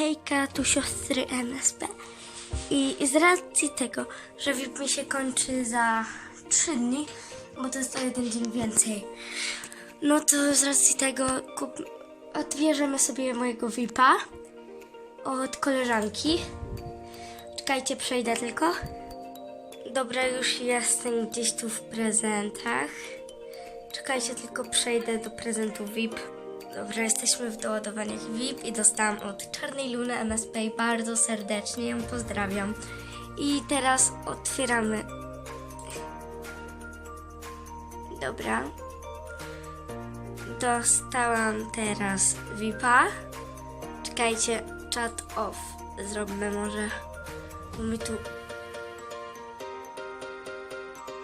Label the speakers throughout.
Speaker 1: Hejka, tu siostry MSP. I z racji tego, że VIP mi się kończy za 3 dni, bo to jest o jeden dzień więcej, no to z racji tego kup... odbierzemy sobie mojego VIPa od koleżanki. Czekajcie, przejdę tylko. Dobra, już jestem gdzieś tu w prezentach. Czekajcie, tylko przejdę do prezentu VIP. Dobra, jesteśmy w doładowaniach VIP i dostałam od Czarnej Luny MSP bardzo serdecznie ją pozdrawiam. I teraz otwieramy. Dobra. Dostałam teraz VIPa. Czekajcie, chat off zrobimy może. Bo my tu...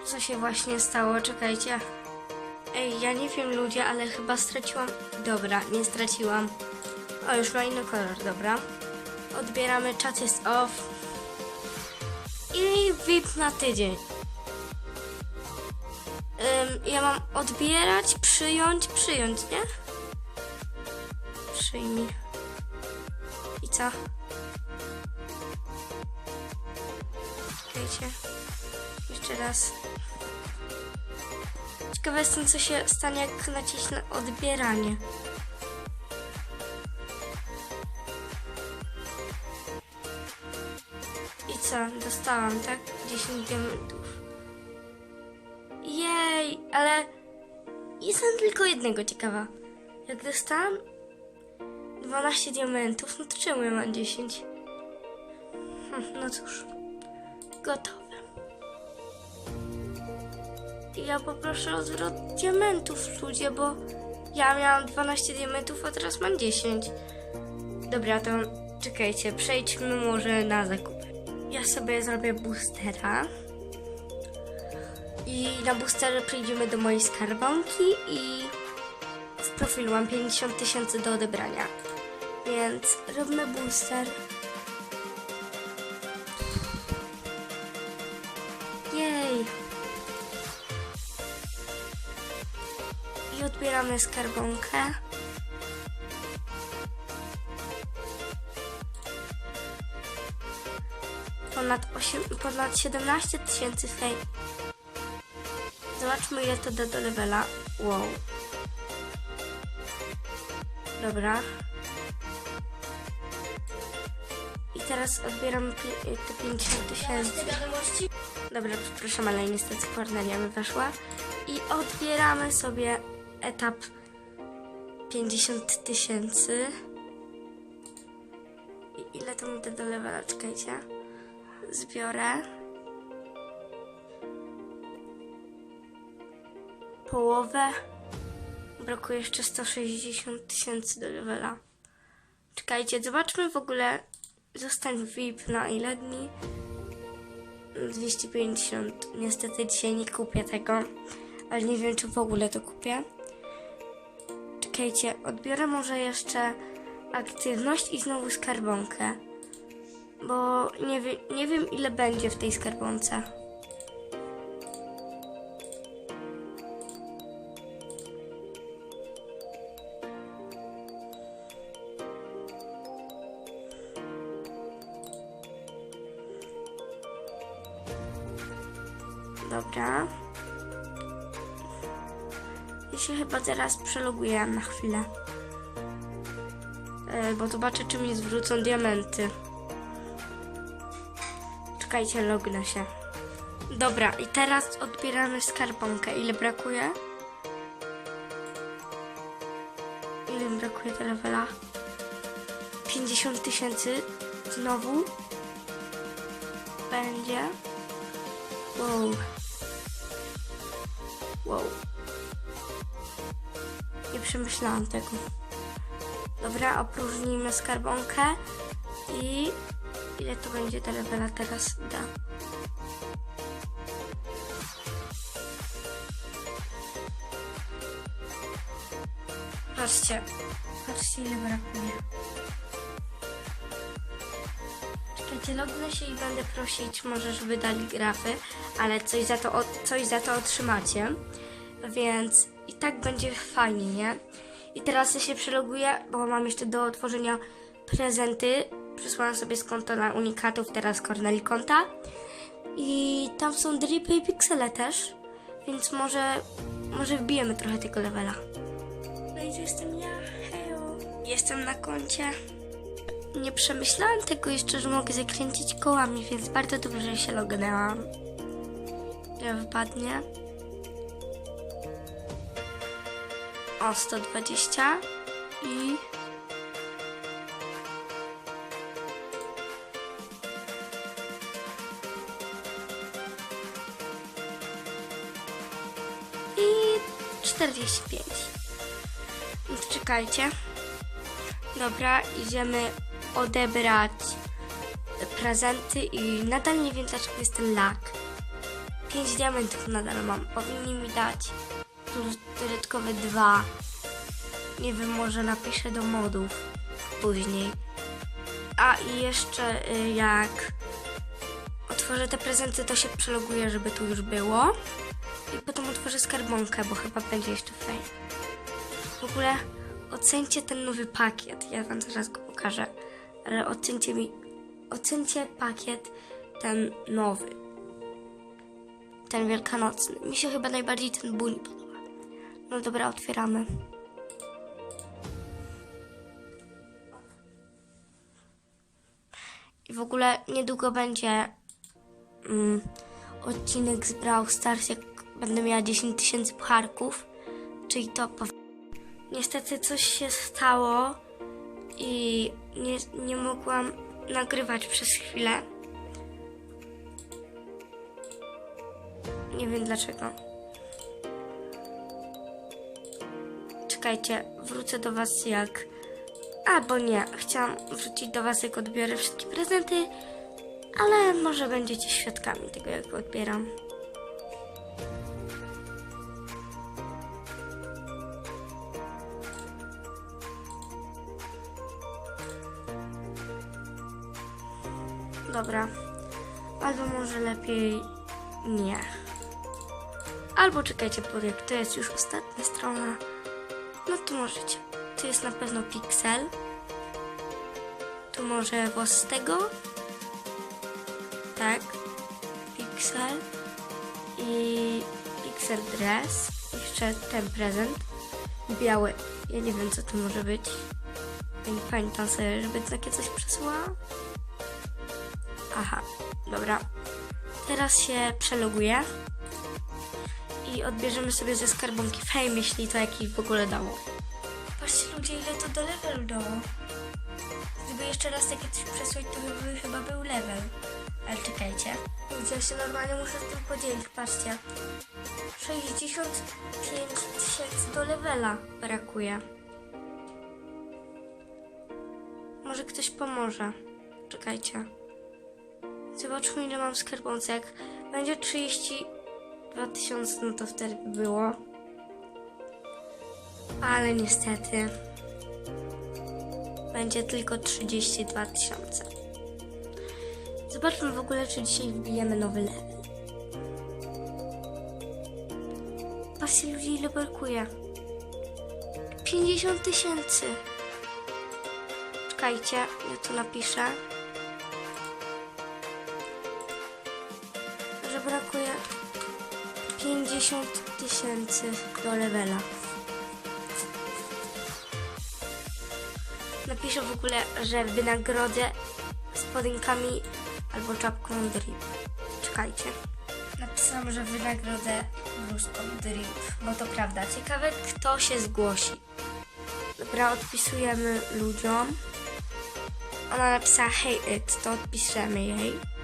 Speaker 1: Co się właśnie stało? Czekajcie. Ej, ja nie wiem ludzie, ale chyba straciłam... Dobra, nie straciłam. O, już ma inny kolor, dobra. Odbieramy, czat jest off. I VIP na tydzień. Ym, ja mam odbierać, przyjąć, przyjąć, nie? Przyjmij. I co? Czekajcie. Jeszcze raz. Ciekawe jestem, co się stanie, jak nacisnę na odbieranie. Dostałam, tak? 10 diamentów. Jej, ale jestem tylko jednego ciekawa. Jak dostałam 12 diamentów, no to czemu ja mam 10? Hm, no cóż, gotowe. Ja poproszę o zwrot diamentów, ludzie, bo ja miałam 12 diamentów, a teraz mam 10. Dobra, to czekajcie, przejdźmy może na zakupy. Ja sobie zrobię boostera. I na boosterze przejdziemy do mojej skarbonki i w profilu mam 50 tysięcy do odebrania. Więc robimy booster. Jej! I odbieramy skarbonkę. Ponad, 8, ponad 17 tysięcy fej. Zobaczmy ile to da do levela. Wow. Dobra. I teraz odbieram te 50 tysięcy. Dobra, przepraszam, ale niestety Kornelia mi weszła. I odbieramy sobie etap 50 tysięcy. I ile to mi da do levela? Czekajcie. Zbiorę. Połowę. Brakuje jeszcze 160 tysięcy do levela. Czekajcie, zobaczmy w ogóle. Zostań VIP na ile dni? 250. Niestety dzisiaj nie kupię tego, ale nie wiem, czy w ogóle to kupię. Czekajcie, odbiorę może jeszcze aktywność i znowu skarbonkę. Bo nie, wie, nie wiem, ile będzie w tej skarbonce. Dobra. Ja się chyba teraz przeloguję na chwilę. E, bo zobaczę, czy mi zwrócą diamenty. Czekajcie, lognę się. Dobra, i teraz odbieramy skarbonkę. Ile brakuje? Ile brakuje do levela? 50 tysięcy. Znowu. Będzie. Wow. Wow. Nie przemyślałam tego. Dobra, opróżnijmy skarbonkę i ile to będzie ta levela teraz da. Patrzcie, patrzcie ile brakuje. Czekajcie, lognę się i będę prosić może, żeby dali grafy, ale coś za to, coś za to otrzymacie. Więc i tak będzie fajnie, nie? I teraz ja się przeloguję, bo mam jeszcze do otworzenia prezenty. Przysłałam sobie z konta na unikatów, teraz Corneli konta. I tam są dripy i piksele też, więc może, może wbijemy trochę tego levela. No i to jestem ja, hejo. Jestem na koncie. Nie przemyślałam tego jeszcze, że mogę zakręcić kołami, więc bardzo dobrze się lognęłam. Że wypadnie. O, 120 i... I 45. No to czekajcie. Dobra, idziemy odebrać prezenty i nadal nie wiem dlaczego jest ten lag. 5 diamentów nadal mam. Powinni mi dać dodatkowe dwa. Nie wiem, może napiszę do modów później. A i jeszcze y, jak otworzę te prezenty, to się przeloguję, żeby tu już było. I potem otworzę skarbonkę, bo chyba będzie jeszcze fajnie. W ogóle ocencie ten nowy pakiet. Ja wam zaraz go pokażę. Ale ocencie mi, ocencie pakiet ten nowy. Ten wielkanocny. Mi się chyba najbardziej ten buni podoba. No dobra, otwieramy. I w ogóle niedługo będzie mm, odcinek z Brawl Stars, jak będę miała 10 tysięcy pucharków, czyli to Niestety coś się stało i nie, nie mogłam nagrywać przez chwilę. Nie wiem dlaczego. Czekajcie, wrócę do Was jak. Albo nie, chciałam wrócić do Was jak odbiorę wszystkie prezenty, ale może będziecie świadkami tego, jak odbieram. Dobra. Albo może lepiej nie. Albo czekajcie, bo jak to jest już ostatnia strona, no to możecie. Tu jest na pewno Pixel. Tu może włos z tego. Tak. Pixel. I Pixel Dress. Jeszcze ten prezent. Biały. Ja nie wiem, co to może być. Ja nie pamiętam sobie, żeby takie coś przesłała. Aha, dobra. Teraz się przeloguję i odbierzemy sobie ze skarbonki fame, jeśli to jakiś w ogóle dało. Patrzcie ludzie, ile to do levelu dało. Gdyby jeszcze raz takie coś przesłać, to by chyba był level. Ale czekajcie. Ludzie, ja się normalnie muszę z tym podzielić, patrzcie. 65 tysięcy do levela brakuje. Może ktoś pomoże. Czekajcie. Zobaczmy ile mam. Jak będzie 32 tysiące, no to wtedy by było. Ale niestety będzie tylko 32 tysiące. Zobaczmy w ogóle, czy dzisiaj wbijemy nowy level. Patrzcie ludzi, ile brakuje. 50 tysięcy. Czekajcie, ja tu napiszę. Brakuje 50 tysięcy do levela. Napiszę w ogóle, że wynagrodzę spodenkami albo czapką drip. Czekajcie. Napisałam, że wynagrodzę bluzką drip, bo to prawda. Ciekawe, kto się zgłosi. Dobra, odpisujemy ludziom. Ona napisała hej it, to odpiszemy jej.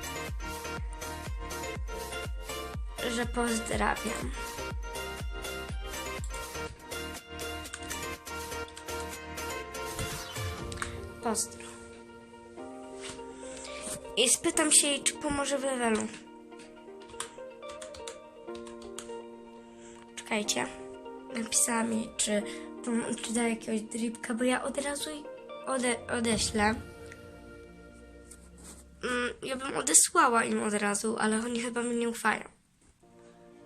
Speaker 1: Że pozdrawiam. Pozdro. I spytam się jej, czy pomoże w levelu. Czekajcie. Napisałam jej, czy, czy da jakiegoś dripka, bo ja od razu ode- odeślę. Mm, ja bym odesłała im od razu, ale oni chyba mi nie ufają.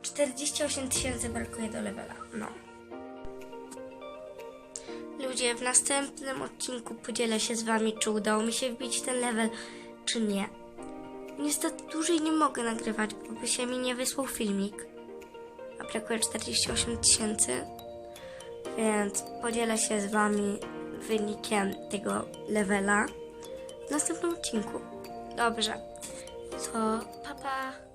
Speaker 1: 48 tysięcy brakuje do levela. No. Ludzie, w następnym odcinku podzielę się z wami, czy udało mi się wbić ten level, czy nie. Niestety dłużej nie mogę nagrywać, bo by się mi nie wysłał filmik. A brakuje 48 tysięcy. Więc podzielę się z wami wynikiem tego levela w następnym odcinku. Dobrze. To papa. Pa.